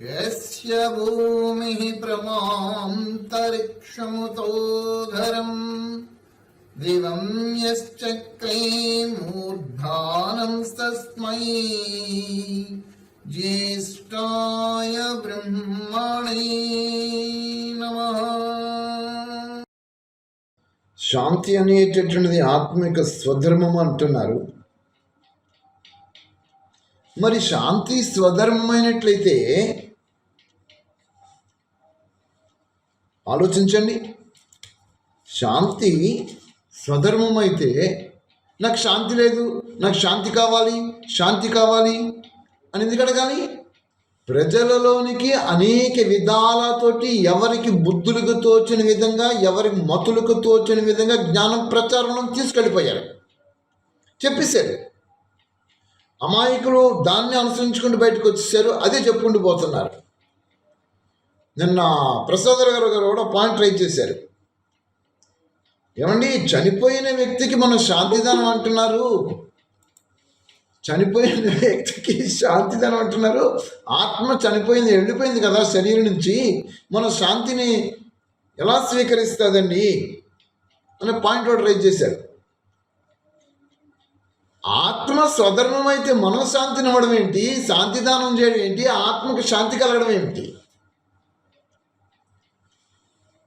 यस्य भूमिः प्रमान्तरिक्षमुतोधरम् భక్తి అనేటటువంటిది ఆత్మిక స్వధర్మం అంటున్నారు. మరి శాంతి స్వధర్మమైనట్లయితే ఆలోచించండి. శాంతి స్వధర్మం అయితే నాకు శాంతి లేదు నాకు శాంతి కావాలి శాంతి కావాలి అని ఎందుకు అడగాలి? ప్రజలలోనికి అనేక విధాలతోటి ఎవరికి బుద్ధులకు తోచిన విధంగా ఎవరికి మతులకు తోచిన విధంగా జ్ఞానం ప్రచారం తీసుకెళ్ళిపోయారు. చెప్పేశారు. అమాయకులు దాన్ని అనుసరించుకుంటూ బయటకు వచ్చేసారు అదే చెప్పుకుంటూ పోతున్నారు. నిన్న ప్రసాదర్ గారు గారు కూడా పాయింట్ ట్రై చేశారు. ఏమండి చనిపోయిన వ్యక్తికి మనం శాంతిదానం అంటున్నారు. చనిపోయిన వ్యక్తికి శాంతిదానం అంటున్నారు. ఆత్మ చనిపోయింది వెళ్ళిపోయింది కదా శరీరం నుంచి. మన శాంతిని ఎలా స్వీకరిస్తుందండి? అనే పాయింట్ ఒకటి రైజ్ చేశారు ఆత్మ స్వధర్మం అయితే మనం శాంతిని ఇవ్వడం ఏంటి? శాంతిదానం చేయడం ఏంటి? ఆత్మకు శాంతి కలగడం ఏంటి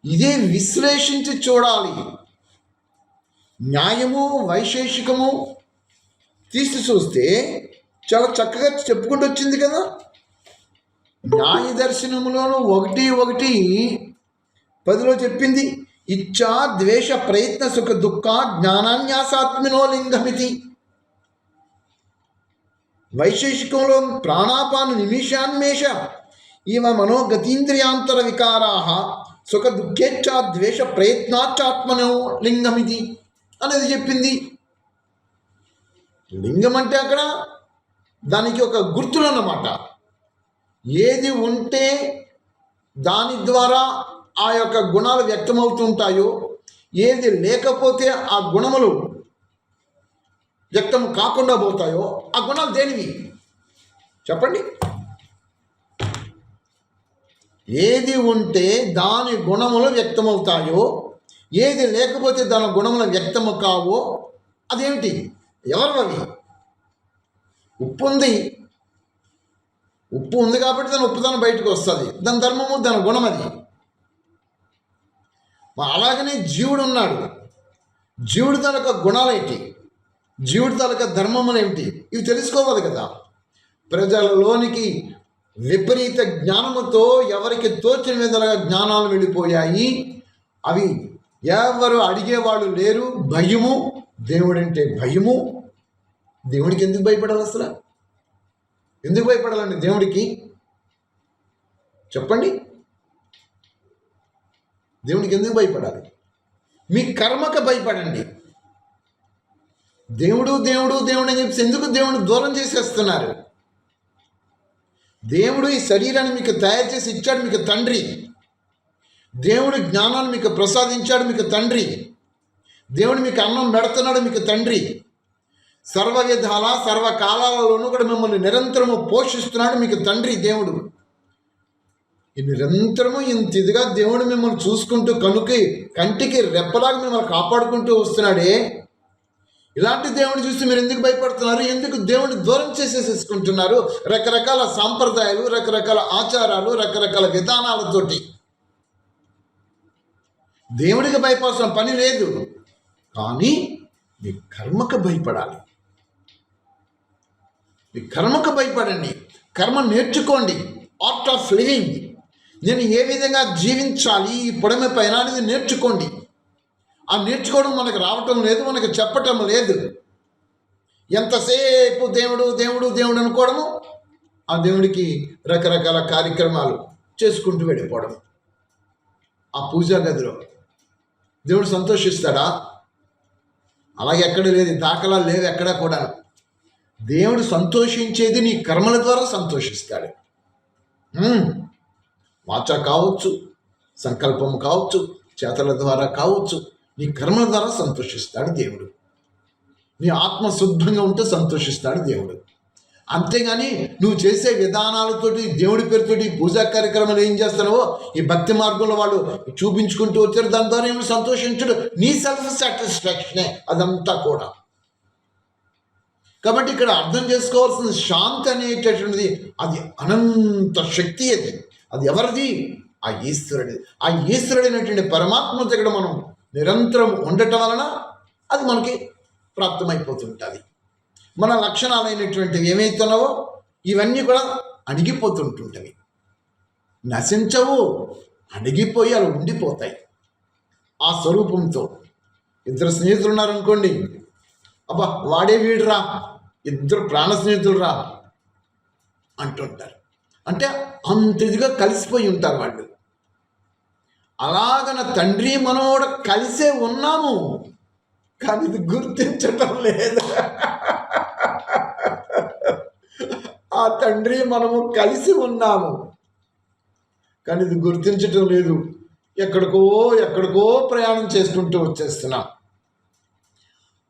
ఇదే విశ్లేషించి చూడాలి. న్యాయము వైశేషికము తీసి చూస్తే చాలా చక్కగా చెప్పుకుంటూ వచ్చింది కదా. న్యాయ దర్శనములోను ఒకటి ఒకటి పదిలో చెప్పింది ఇచ్చా ద్వేష ప్రయత్న సుఖ దుఃఖ జ్ఞానాన్యాసాత్మినో లింగమితి. వైశేషికంలో ప్రాణాపాన నిమిషాన్మేష ఈమ మనోగతీంద్రియాంతర వికారా సుఖ దుఃఖేచ్ఛా ద్వేష ప్రయత్నాచాత్మనో లింగమిది అనేది చెప్పింది. లింగం అంటే అక్కడ దానికి ఒక గుర్తులు అన్నమాట ఏది ఉంటే దాని ద్వారా ఆ యొక్క గుణాలు వ్యక్తమవుతుంటాయో ఏది లేకపోతే ఆ గుణములు వ్యక్తం కాకుండా పోతాయో ఆ గుణాలు దేనివి? చెప్పండి. ఏది ఉంటే దాని గుణములు వ్యక్తమవుతాయో ఏది లేకపోతే దాని గుణములు వ్యక్తము కావో అదేమిటి? ఎవరు అవి ఉప్పు ఉంది. ఉప్పు ఉంది కాబట్టి దాని ఉప్పుదనం బయటకు వస్తుంది. దాని ధర్మము దాని గుణం అది. అలాగనే జీవుడు ఉన్నాడు. జీవుడు తనక గుణాలేంటి జీవుడు యొక్క ధర్మములు ఏమిటి? ఇవి తెలుసుకోవాలి కదా. ప్రజలలోనికి విపరీత జ్ఞానముతో ఎవరికి తోచిన విధంగా జ్ఞానాలు వెళ్ళిపోయాయి. అవి ఎవరు అడిగేవాళ్ళు లేరు. భయము. దేవుడంటే భయము. దేవుడికి ఎందుకు భయపడాలి అసలు? ఎందుకు భయపడాలండి దేవుడికి? చెప్పండి. దేవుడికి ఎందుకు భయపడాలి? మీ కర్మకు భయపడండి. దేవుడు దేవుడు దేవుడు అని చెప్పి ఎందుకు దేవుడిని దూరం చేసేస్తున్నారు? దేవుడు ఈ శరీరాన్ని మీకు తయారు చేసి ఇచ్చాడు మీకు తండ్రి. దేవుడు జ్ఞానాన్ని మీకు ప్రసాదించాడు మీకు తండ్రి. దేవుడు మీకు అన్నం పెడుతున్నాడు మీకు తండ్రి. సర్వ విధాల సర్వకాలాలలోనూ కూడా మిమ్మల్ని నిరంతరము పోషిస్తున్నాడు మీకు తండ్రి దేవుడు. ఈ నిరంతరము ఇంత ఇదిగా దేవుడు మిమ్మల్ని చూసుకుంటూ కనుకి కంటికి రెప్పలాగా మిమ్మల్ని కాపాడుకుంటూ వస్తున్నాడే ఇలాంటి దేవుని చూసి మీరు ఎందుకు భయపడుతున్నారు? ఎందుకు దేవుని దూరం చేసేసేసుకుంటున్నారు? రకరకాల సాంప్రదాయాలు రకరకాల ఆచారాలు రకరకాల విధానాలతోటి. దేవుడికి భయపడాల్సిన పని లేదు కానీ మీ కర్మకు భయపడాలి. మీ కర్మకు భయపడండి. కర్మ నేర్చుకోండి. ఆర్ట్ ఆఫ్ లివింగ్ నేను ఏ విధంగా జీవించాలి? ఈ పొడమి పైన అనేది నేర్చుకోండి. ఆ నేర్చుకోవడం మనకు రావటం లేదు మనకు చెప్పటం లేదు. ఎంతసేపు దేవుడు దేవుడు దేవుడు అనుకోవడము? ఆ దేవుడికి రకరకాల కార్యక్రమాలు చేసుకుంటూ వెళ్ళిపోవడం. ఆ పూజా గదిలో. దేవుడు సంతోషిస్తాడా? అలాగే ఎక్కడ లేదు దాఖలా లేవు ఎక్కడా కూడా దేవుడు సంతోషించేది నీ కర్మల ద్వారా సంతోషిస్తాడు. వాచ కావచ్చు సంకల్పం కావచ్చు చేతల ద్వారా కావచ్చు నీ కర్మల ద్వారా సంతోషిస్తాడు దేవుడు. నీ ఆత్మ శుద్ధంగా ఉంటే సంతోషిస్తాడు దేవుడు. అంతేగాని నువ్వు చేసే విధానాలతోటి దేవుడి పేరుతోటి పూజా కార్యక్రమాలు ఏం చేస్తున్నావో ఈ భక్తి మార్గంలో వాళ్ళు చూపించుకుంటూ వచ్చారు దాని ద్వారా ఏమి సంతోషించడు. నీ సెల్ఫ్ సాటిస్ఫాక్షనే అదంతా కూడా. కాబట్టి ఇక్కడ అర్థం చేసుకోవాల్సిన శాంతి అనేటటువంటిది అది అనంత శక్తి అది. అది ఎవరిది? ఆ ఈశ్వరుడి ఆ ఈశ్వరుడైనటువంటి పరమాత్మ దగ్గర మనం నిరంతరం ఉండటం వలన అది మనకి ప్రాప్తమైపోతుంటుంది. మన లక్షణాలైనటువంటివి ఏమైతున్నావో ఇవన్నీ కూడా అణిగిపోతుంటుంటవి. నశించవు అణిగిపోయి అలా ఉండిపోతాయి. ఆ స్వరూపంతో. ఇద్దరు స్నేహితులు ఉన్నారనుకోండి అబ్బా వాడే వీడురా. ఇద్దరు ప్రాణ స్నేహితులురా అంటుంటారు. అంటే అంత ఇదిగా కలిసిపోయి ఉంటారు వాళ్ళు. అలాగన తండ్రి మనోడ కలిసే ఉన్నాము కానీ ఇది గుర్తించటం లేదు. ఆ తండ్రి మనము కలిసి ఉన్నాము కానీ ఇది గుర్తించటం లేదు. ఎక్కడికో ఎక్కడికో ప్రయాణం చేసుకుంటూ వచ్చేస్తున్నాం.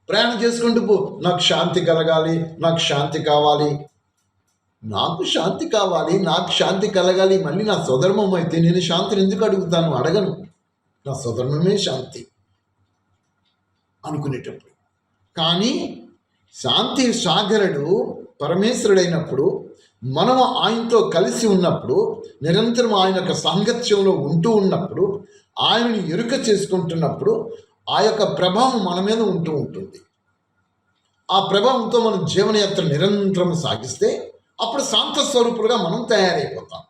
ప్రయాణం చేసుకుంటూ పో. నాకు శాంతి కలగాలి నాకు శాంతి కావాలి. నాకు శాంతి కావాలి నాకు శాంతి కలగాలి. మళ్ళీ నా స్వధర్మం అయితే నేను శాంతిని ఎందుకు అడుగుతాను? అడగను. నా స్వధర్మమే శాంతి అనుకునేటప్పుడు. కానీ శాంతి సాగరుడు పరమేశ్వరుడైనప్పుడు మనం ఆయనతో కలిసి ఉన్నప్పుడు నిరంతరం ఆయన యొక్క సాంగత్యంలో ఉంటూ ఉన్నప్పుడు ఆయనని ఎరుక చేసుకుంటున్నప్పుడు ఆ యొక్క ప్రభావం మన మీద ఉంటూ ఉంటుంది. ఆ ప్రభావంతో మనం జీవనయాత్ర నిరంతరం సాగిస్తే అప్పుడు శాంత స్వరూపులుగా మనం తయారైపోతాం.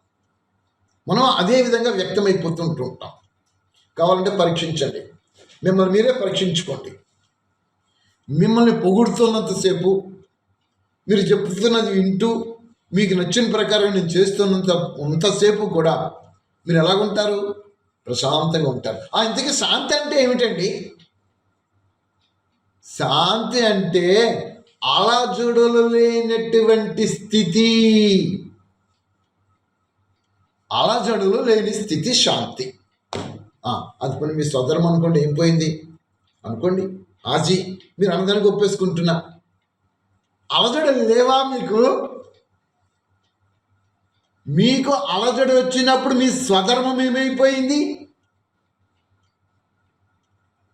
మనం అదే విధంగా వ్యక్తమైపోతుంటూ ఉంటాం కావాలంటే పరీక్షించండి. మిమ్మల్ని మీరే పరీక్షించుకోండి. మిమ్మల్ని పొగుడుతున్నంతసేపు మీరు చెప్తున్నది వింటూ మీకు నచ్చిన ప్రకారం నేను చేస్తున్నంత అంతసేపు కూడా మీరు ఎలాగుంటారు? ప్రశాంతంగా ఉంటారు. ఆ ఇంతకీ శాంతి అంటే ఏమిటండి? శాంతి అంటే అలజడులు లేనటువంటి స్థితి. అలజడులు లేని స్థితి శాంతి. అది పని మీ సోదరం అనుకోండి ఏం పోయింది? అనుకోండి ఆజీ మీరు అందరికీ ఒప్పేసుకుంటున్నా. అలజడులు లేవా మీకు? మీకు అలజడి వచ్చినప్పుడు మీ స్వధర్మం ఏమైపోయింది?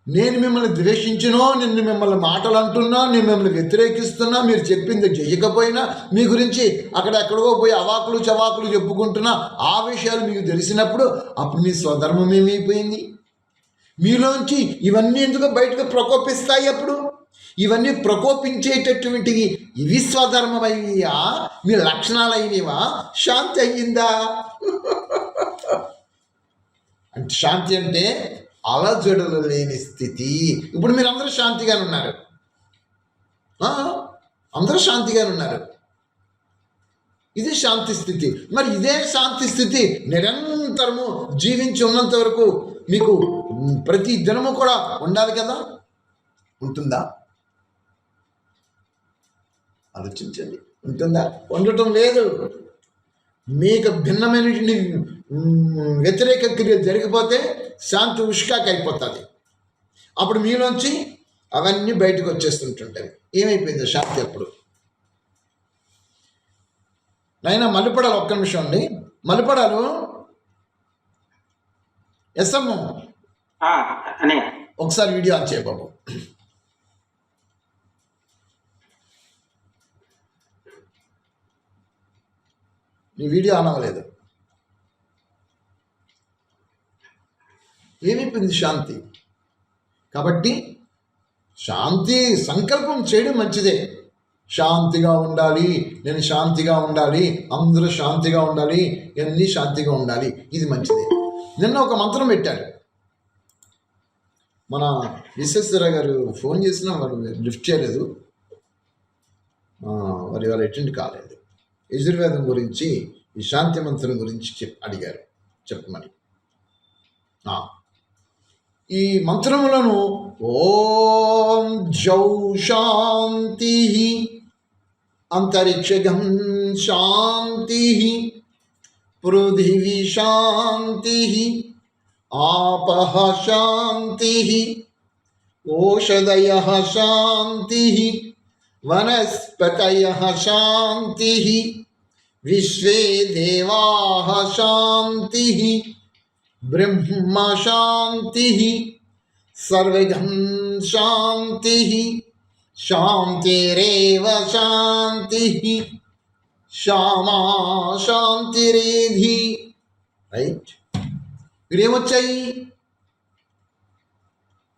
నేను మిమ్మల్ని ద్వేషించినో నిన్ను మిమ్మల్ని మాటలు అంటున్నా నేను మిమ్మల్ని వ్యతిరేకిస్తున్నా మీరు చెప్పింది చేయకపోయినా మీ గురించి అక్కడ ఎక్కడికో పోయి అవాకులు చవాకులు చెప్పుకుంటున్నా ఆ విషయాలు మీకు తెలిసినప్పుడు అప్పుడు మీ స్వధర్మం ఏమైపోయింది? మీలోంచి ఇవన్నీ ఎందుకు బయటకు ప్రకోపిస్తాయి అప్పుడు? ఇవన్నీ ప్రకోపించేటటువంటివి ఇవి స్వధర్మమయ్యా మీ లక్షణాలైనవా? శాంతి అయ్యిందా? అంటే శాంతి అంటే అలజడులు లేని స్థితి. ఇప్పుడు మీరు అందరూ శాంతిగానే ఉన్నారు. అందరూ శాంతిగానే ఉన్నారు. ఇది శాంతి స్థితి. మరి ఇదే శాంతి స్థితి నిరంతరము జీవించి ఉన్నంత వరకు మీకు ప్రతి దినము కూడా ఉండాలి కదా? ఉంటుందా? ఆలోచించండి. ఉంటుందా? ఉండటం లేదు. మీకు భిన్నమైనటువంటి మ్, వ్యతిరేక క్రియ జరిగిపోతే శాంతి ఉష్కాకి అయిపోతుంది అప్పుడు మీలోంచి అవన్నీ బయటకు వచ్చేస్తుంటుంటాయి. ఏమైపోయింది శాంతి అప్పుడు? నైనా మల్లిపడాలు ఒక్క నిమిషం అండి. మల్లిపడాలు ఎస్ఎం ఒకసారి వీడియో ఆన్ చేయ బాబు. నీ వీడియో ఆన్ అవ్వలేదు. ఏమైపోయింది శాంతి? కాబట్టి శాంతి సంకల్పం చేయడం మంచిదే. శాంతిగా ఉండాలి నేను శాంతిగా ఉండాలి అందరూ శాంతిగా ఉండాలి అన్నీ శాంతిగా ఉండాలి ఇది మంచిదే. నిన్న ఒక మంత్రం పెట్టాడు మన విశ్వేశ్వర గారు ఫోన్ చేసినా వారు లిఫ్ట్ చేయలేదు. వారి వాళ్ళు అటెండ్ కాలేదు. యజుర్వేదం గురించి ఈ శాంతి మంత్రం గురించి చెప్ అడిగారు. చెప్పమని. ఈ మంత్రములను ఓం జౌ శాంతి అంతరిక్షగం శాంతి పృథివీ శాంతి ఆపహ శాంతి ఓషధయ శాంతి వనస్పతయ శాంతి విశ్వే దేవా శాంతి బ్రహ్మ శాంతి సర్వగం శాంతి శాంతిరేవ శాంతి శ్యామా శాంతిరేధి రైట్ ఇక్కడేమొచ్చాయి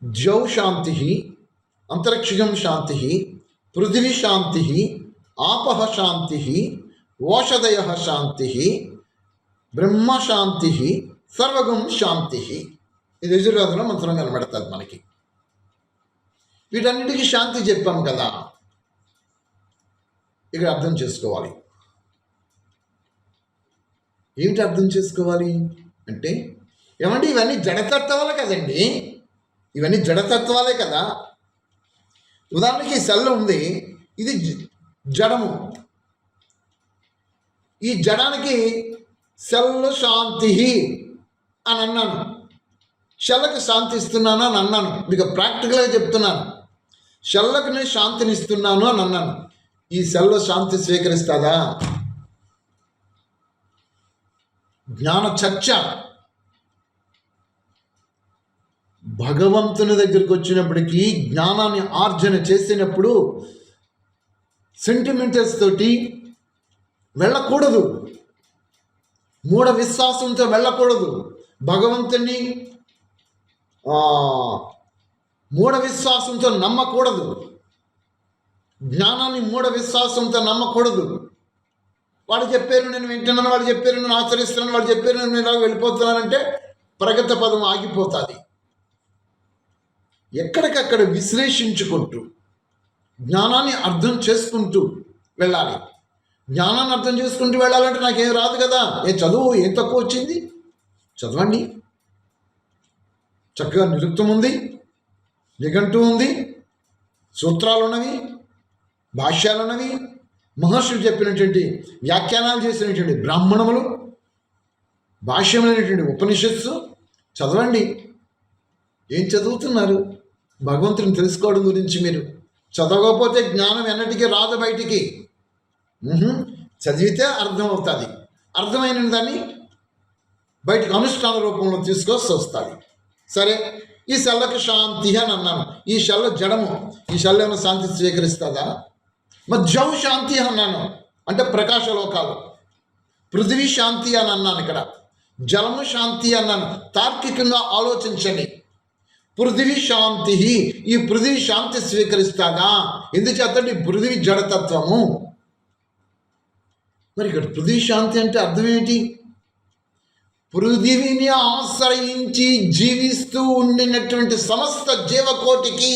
ద్యౌ శాంతి అంతరిక్షం శాంతి పృథివీ శాంతి ఆపః శాంతి ఓషధయ శాంతి బ్రహ్మ శాంతి సర్వగం శాంతి. ఇది యజుర్వేదంలో మంత్రం కనబడుతుంది మనకి. వీటన్నిటికీ శాంతి చెప్పాం కదా. ఇక్కడ అర్థం చేసుకోవాలి. ఏమిటి అర్థం చేసుకోవాలి? అంటే ఏమంటే ఇవన్నీ జడతత్వాలే కదండి. ఇవన్నీ జడతత్వాలే కదా. ఉదాహరణకి సెల్ ఉంది. ఇది జడము. ఈ జడానికి సెల్ శాంతి అని అన్నాను. షెల్లకు శాంతి ఇస్తున్నాను అని అన్నాను. మీకు ప్రాక్టికల్గా చెప్తున్నాను. షెల్లకు నేను శాంతిని ఇస్తున్నాను అని అన్నాను. ఈ సెల్లో శాంతి స్వీకరిస్తుందా? జ్ఞాన చర్చ. భగవంతుని దగ్గరికి వచ్చినప్పటికీ జ్ఞానాన్ని ఆర్జన చేసినప్పుడు సెంటిమెంటల్స్ తోటి వెళ్ళకూడదు. మూఢ విశ్వాసంతో వెళ్ళకూడదు. భగవంతుని మూఢ విశ్వాసంతో నమ్మకూడదు. జ్ఞానాన్ని మూఢ విశ్వాసంతో నమ్మకూడదు. వాడు చెప్పారు నేను వింటున్నాను వాడు చెప్పారు నేను ఆచరిస్తున్నాను వాడు చెప్పారు నేను ఇలా వెళ్ళిపోతున్నానంటే ప్రగతి పదం ఆగిపోతుంది. ఎక్కడికక్కడ విశ్లేషించుకుంటూ జ్ఞానాన్ని అర్థం చేసుకుంటూ వెళ్ళాలి. జ్ఞానాన్ని అర్థం చేసుకుంటూ వెళ్ళాలంటే నాకేం రాదు కదా? ఏ చదువు ఏం తక్కువ వచ్చింది? చదవండి. చక్కగా నిరుక్తం ఉంది. నిఘంటు ఉంది. సూత్రాలు ఉన్నవి భాష్యాలు ఉన్నవి మహర్షులు చెప్పినటువంటి వ్యాఖ్యానాలు చేసినటువంటి బ్రాహ్మణములు భాష్యమైనటువంటి ఉపనిషత్సు చదవండి. ఏం చదువుతున్నారు? భగవంతుని తెలుసుకోవడం గురించి మీరు చదవకపోతే జ్ఞానం ఎన్నటికీ రాదు బయటికి. చదివితే అర్థమవుతుంది. అర్థమైన దాన్ని బయటకు అనుష్ఠాన రూపంలో తీసుకొస్తే వస్తుంది సరే ఈ శల్లకు శాంతి అని అన్నాను. ఈ శల్ల జడము ఈ సెల్ల ఏమైనా శాంతి స్వీకరిస్తుందా? మరి జౌ శాంతి అని అన్నాను. అంటే ప్రకాశ లోకాలు పృథివీ శాంతి అని అన్నాను ఇక్కడ. జలము శాంతి అన్నాను. తార్కికంగా ఆలోచించండి. పృథివీ శాంతి ఈ పృథివీ శాంతి స్వీకరిస్తాగా ఎందుచేతండి పృథివీ జడతత్వము. మరి ఇక్కడ పృథివీ శాంతి అంటే అర్థం ఏంటి పృథివిని ఆశ్రయించి జీవిస్తూ ఉండినటువంటి సమస్త జీవకోటికి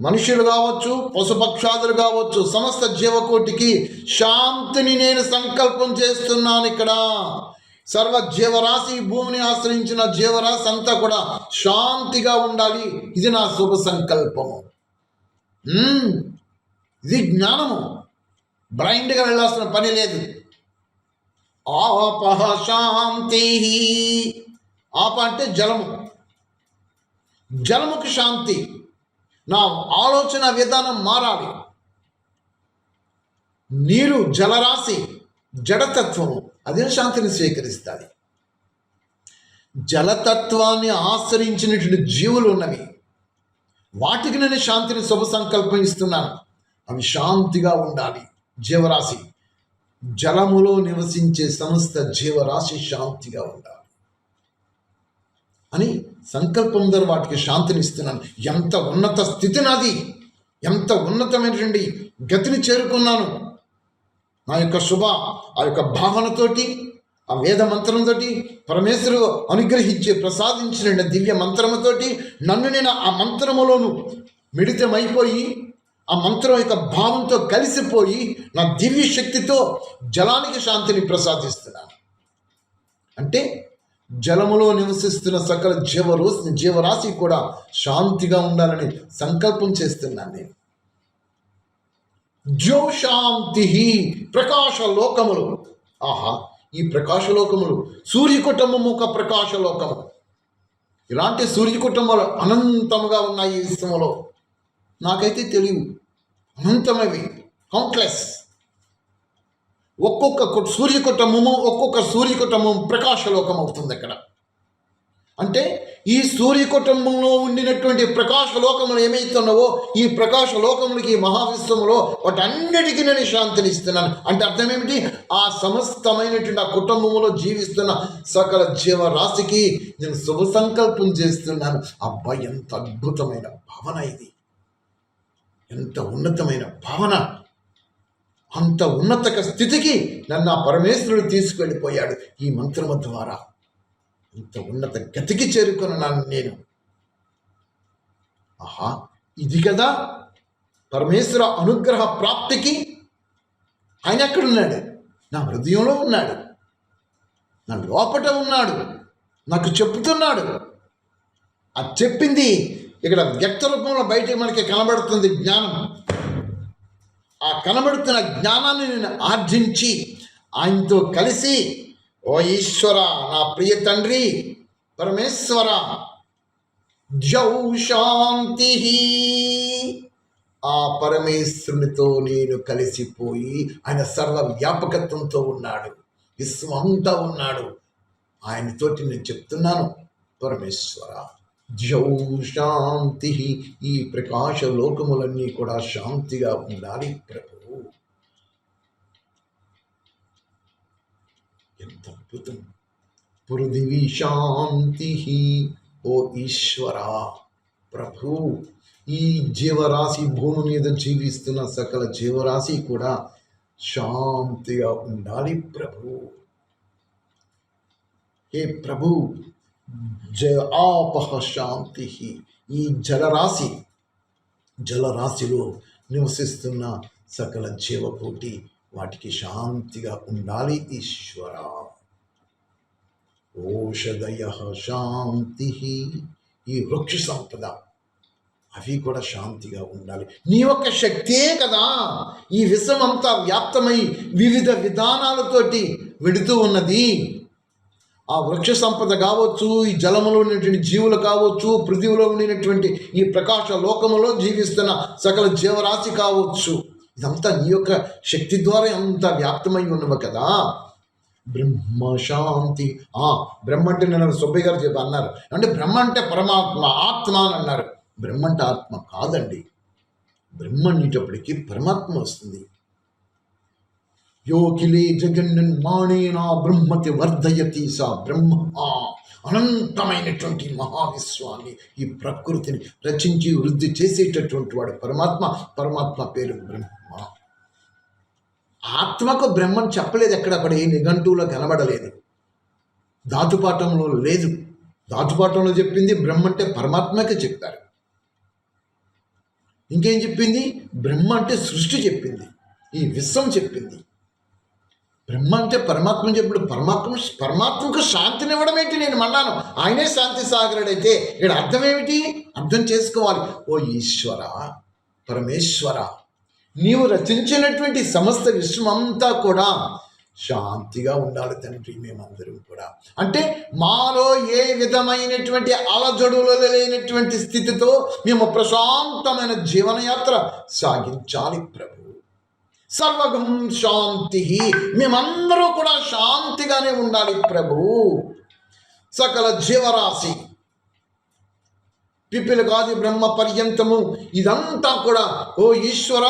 మనుషులు కావచ్చు పశుపక్షాదులు కావచ్చు సమస్త జీవకోటికి శాంతిని నేను సంకల్పం చేస్తున్నాను ఇక్కడ. సర్వ జీవరాశి భూమిని ఆశ్రయించిన జీవరాశి అంతా కూడా శాంతిగా ఉండాలి. ఇది నా శుభ సంకల్పము. ఇది జ్ఞానము. బ్లైండ్గా వెళ్ళాల్సిన పని లేదు. ఆపహ శాంతి. ఆప అంటే జలము. జలముకి శాంతి. నా ఆలోచన విధానం మారాలి. నీరు జలరాశి జడతత్వము. అదే శాంతిని స్వీకరిస్తుంది జలతత్వాన్ని ఆశ్రయించినటువంటి జీవులు ఉన్నవి. వాటికి నేను శాంతిని శుభ సంకల్పం ఇస్తున్నాను. అవి శాంతిగా ఉండాలి. జీవరాశి. జలములో నివసించే సంస్థ జీవరాశి శాంతిగా ఉండాలి. అని సంకల్పం ద్వారా వాటికి శాంతిని ఇస్తున్నాను. ఎంత ఉన్నత స్థితి నాది. ఎంత ఉన్నతమైనటువంటి గతిని చేరుకున్నాను. నా యొక్క శుభ ఆ యొక్క భావనతోటి ఆ వేద మంత్రంతో పరమేశ్వరు అనుగ్రహించి ప్రసాదించిన దివ్య మంత్రముతోటి నన్ను నేను ఆ మంత్రములోను మిళితమైపోయి ఆ మంత్రం యొక్క భావంతో కలిసిపోయి నా దివ్య శక్తితో జలానికి శాంతిని ప్రసాదిస్తున్నాను. అంటే జలములో నివసిస్తున్న సకల జీవరో జీవరాశి కూడా శాంతిగా ఉండాలని సంకల్పం చేస్తున్నాను నేను. జ్యోశాంతి ప్రకాశ లోకములు ఆహా ఈ ప్రకాశ లోకములు సూర్య కుటుంబము ఒక ప్రకాశ లోకము ఇలాంటి సూర్య కుటుంబాలు అనంతముగా ఉన్నాయి ఈ విశ్వంలో. నాకైతే తెలియవు. అనంతమైనవి. కౌంట్లెస్ ఒక్కొక్క సూర్య కుటుంబము ఒక్కొక్క సూర్య కుటుంబం ప్రకాశలోకం అవుతుంది అక్కడ. అంటే ఈ సూర్య కుటుంబంలో ఉండినటువంటి ప్రకాశ లోకములు ఏమైతున్నావో ఈ ప్రకాశ లోకములకి ఈ మహావిశ్వములో వాటన్నిటికీ నేను శాంతిని ఇస్తున్నాను. అంటే అర్థం ఏమిటి? ఆ సమస్తమైనటువంటి ఆ కుటుంబంలో జీవిస్తున్న సకల జీవరాశికి నేను శుభ సంకల్పం చేస్తున్నాను. అబ్బా ఎంత అద్భుతమైన భావన ఇది. ఎంత ఉన్నతమైన భావన. అంత ఉన్నత స్థితికి నన్ను ఆ పరమేశ్వరుడు తీసుకెళ్ళిపోయాడు ఈ మంత్రము ద్వారా. ఇంత ఉన్నత గతికి చేరుకున్నాను నేను. ఆహా ఇది కదా పరమేశ్వర అనుగ్రహ ప్రాప్తికి ఆయన ఎక్కడున్నాడు నా హృదయంలో ఉన్నాడు. నా లోపట ఉన్నాడు. నాకు చెప్తున్నాడు. అది చెప్పింది ఇక్కడ వ్యక్త రూపంలో బయట మనకి కనబడుతుంది జ్ఞానం. ఆ కనబడుతున్న జ్ఞానాన్ని నేను ఆర్జించి ఆయనతో కలిసి ఓ ఈశ్వర నా ప్రియ తండ్రి పరమేశ్వర జౌ శాంతి. ఆ పరమేశ్వరునితో నేను కలిసిపోయి ఆయన సర్వ వ్యాపకత్వంతో ఉన్నాడు విశ్వమంతా ఉన్నాడు. ఆయనతోటి నేను చెప్తున్నాను పరమేశ్వర జౌ శాంతి. ఈ ప్రకాశ లోకములన్నీ కూడా శాంతిగా ఉండాలి ప్రభు. ఎంత అద్భుతం. పృథివీ శాంతి ఓ ఈశ్వర ప్రభు. ఈ జీవరాశి భూమి మీద జీవిస్తున్న సకల జీవరాశి కూడా శాంతిగా ఉండాలి ప్రభు. హే ప్రభు జ ఆపహ శాంతి. ఈ జలరాశి జలరాశిలో నివసిస్తున్న సకల జీవకోటి వాటికి శాంతిగా ఉండాలి ఈశ్వర. ఓషధయ శాంతి. ఈ వృక్ష సంపద అవి కూడా శాంతిగా ఉండాలి. నీ యొక్క శక్తే కదా. ఈ విషం అంతా వ్యాప్తమై వివిధ విధానాలతోటి వెడుతూ ఉన్నది. ఆ వృక్ష సంపద కావచ్చు ఈ జలములో ఉన్నటువంటి జీవులు కావచ్చు పృథివిలో ఉండినటువంటి ఈ ప్రకాశ లోకములో జీవిస్తున్న సకల జీవరాశి కావచ్చు. ఇదంతా నీ యొక్క శక్తి ద్వారా అంత వ్యాప్తమై ఉన్నవి కదా. బ్రహ్మ శాంతి. ఆ బ్రహ్మ అంటే నేను సుబ్బయ్య గారు చెప్పి అన్నారు. అంటే బ్రహ్మ అంటే పరమాత్మ ఆత్మ అని అన్నారు. బ్రహ్మ అంటే ఆత్మ కాదండి. బ్రహ్మ అనేటప్పటికీ పరమాత్మ వస్తుంది. యోకిలే జగన్మాణేనా బ్రహ్మతి వర్ధయతి సా బ్రహ్మ. ఆ అనంతమైనటువంటి మహావిశ్వాన్ని ఈ ప్రకృతిని రచించి వృద్ధి చేసేటటువంటి వాడు పరమాత్మ. పరమాత్మ పేరు బ్రహ్మ. ఆత్మకు బ్రహ్మను చెప్పలేదు ఎక్కడ అక్కడ ఏ నిఘంటువులో కనబడలేదు. ధాతుపాఠంలో లేదు. ధాతుపాఠంలో చెప్పింది బ్రహ్మ అంటే పరమాత్మకే చెప్పారు. ఇంకేం చెప్పింది? బ్రహ్మ అంటే సృష్టి చెప్పింది. ఈ విశ్వం చెప్పింది. బ్రహ్మ అంటే పరమాత్మ చెప్పిన పరమాత్మ పరమాత్మకు శాంతినివ్వడం ఏంటి నేను మన్నాను? ఆయనే శాంతి సాగరుడైతే ఇక్కడ అర్థం ఏమిటి? అర్థం చేసుకోవాలి. ఓ ఈశ్వర పరమేశ్వర నీవు రచించినటువంటి సమస్త విశ్వం అంతా కూడా శాంతిగా ఉండాలి తండ్రి మేమందరం కూడా. అంటే మాలో ఏ విధమైనటువంటి అలజడులు లేనటువంటి స్థితితో మేము ప్రశాంతమైన జీవనయాత్ర సాగించాలి ప్రభు. సర్వగం శాంతి. మేమందరూ కూడా శాంతిగానే ఉండాలి ప్రభు. సకల జీవరాశి పిపిలగాది బ్రహ్మ పర్యంతము ఇదంతా కూడా ఓ ఈశ్వర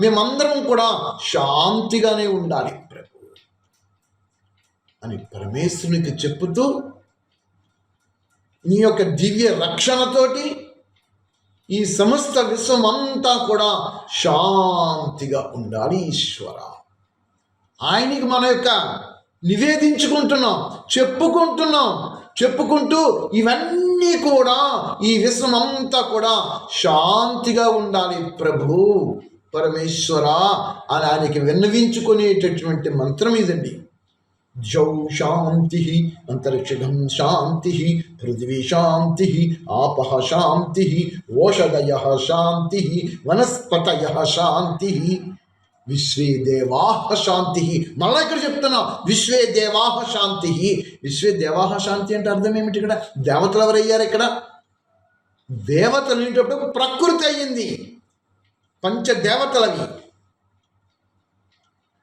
మేమందరం కూడా శాంతిగానే ఉండాలి ప్రభు. అని పరమేశ్వరునికి చెప్పుతూ నీ యొక్క దివ్య రక్షణతోటి ఈ సమస్త విశ్వం అంతా కూడా శాంతిగా ఉండాలి ఈశ్వర. ఆయనకి మన యొక్క నివేదించుకుంటున్నాం చెప్పుకుంటున్నాం చెప్పుకుంటూ ఇవన్నీ కూడా ఈ విశ్వం అంతా కూడా శాంతిగా ఉండాలి ప్రభు. పరమేశ్వర అని ఆయనకి విన్నవించుకునేటటువంటి మంత్రం ఇదండి. జౌ శాంతి అంతరిక్షం శాంతి పృథివీ శాంతి ఆప శాంతి ఓషధయ శాంతి వనస్పతయ శాంతి విశ్వే దేవాహ శాంతి మళ్ళా ఇక్కడ చెప్తున్నా విశ్వే దేవాహ శాంతి। విశ్వే దేవాహ శాంతి అంటే అర్థం ఏమిటి ఇక్కడ? దేవతలు ఎవరయ్యారు ఇక్కడ? దేవతలు ఏంటప్పుడు ప్రకృతి అయ్యింది. పంచదేవతలవి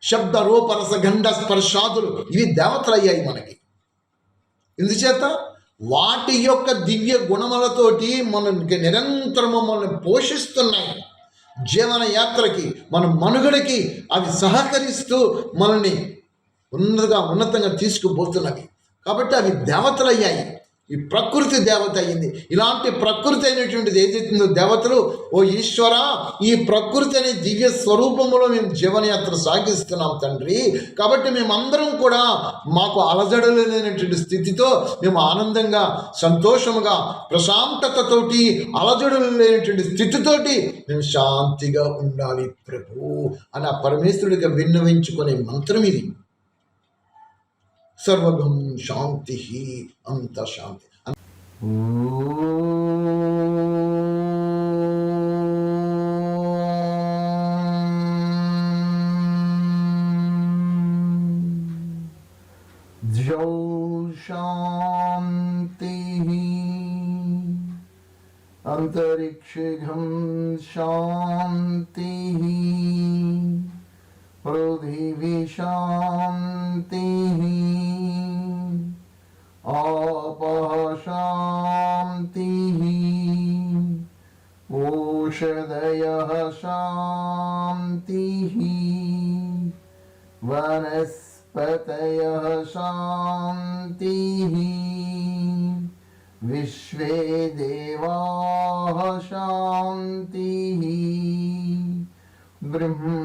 శబ్ద రూపరస గంధ స్పర్శాదులు ఇవి దేవతలు అయ్యాయి మనకి. ఎందుచేత? వాటి యొక్క దివ్య గుణములతోటి మనకి నిరంతరము మనల్ని పోషిస్తున్నాయి. జీవన యాత్రకి మన మనుగడకి అవి సహకరిస్తూ మనల్ని ఉన్నతగా ఉన్నతంగా తీసుకుపోతున్నవి. కాబట్టి అవి దేవతలయ్యాయి. ఈ ప్రకృతి దేవత అయింది ఇలాంటి ప్రకృతి అయినటువంటిది ఏదైతుందో దేవతలు ఓ ఈశ్వర ఈ ప్రకృతి అనే దివ్య స్వరూపంలో మేము జీవనయాత్ర సాగిస్తున్నాం తండ్రి. కాబట్టి మేమందరం కూడా మాకు అలజడలు లేనటువంటి స్థితితో మేము ఆనందంగా సంతోషముగా ప్రశాంతతతోటి అలజడులు లేనటువంటి స్థితితోటి మేము శాంతిగా ఉండాలి ప్రభు అని ఆ పరమేశ్వరుడిగా విన్నవించుకునే మంత్రం ఇది. সর্বদম শান্তি অন্ত শান্তি। शान्ति अन्तरिक्षेघं शान्ति विश्वे देवाः शान्तिः ब्रह्म